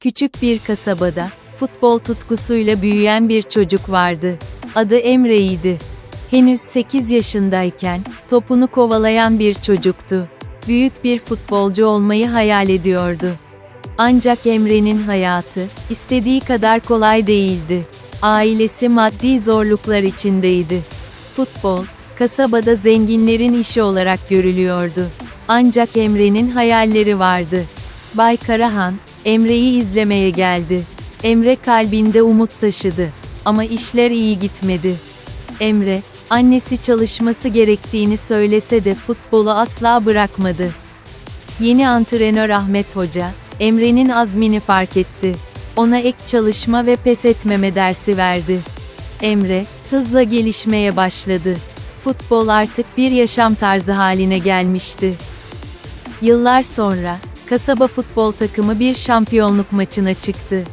Küçük bir kasabada, futbol tutkusuyla büyüyen bir çocuk vardı. Adı Emre'ydi. Henüz 8 yaşındayken, topunu kovalayan bir çocuktu. Büyük bir futbolcu olmayı hayal ediyordu. Ancak Emre'nin hayatı, istediği kadar kolay değildi. Ailesi maddi zorluklar içindeydi. Futbol, kasabada zenginlerin işi olarak görülüyordu. Ancak Emre'nin hayalleri vardı. Bay Karahan, Emre'yi izlemeye geldi. Emre kalbinde umut taşıdı. Ama işler iyi gitmedi. Emre, annesi çalışması gerektiğini söylese de futbolu asla bırakmadı. Yeni antrenör Ahmet Hoca, Emre'nin azmini fark etti. Ona ek çalışma ve pes etmeme dersi verdi. Emre, hızla gelişmeye başladı. Futbol artık bir yaşam tarzı haline gelmişti. Yıllar sonra, kasaba futbol takımı bir şampiyonluk maçına çıktı.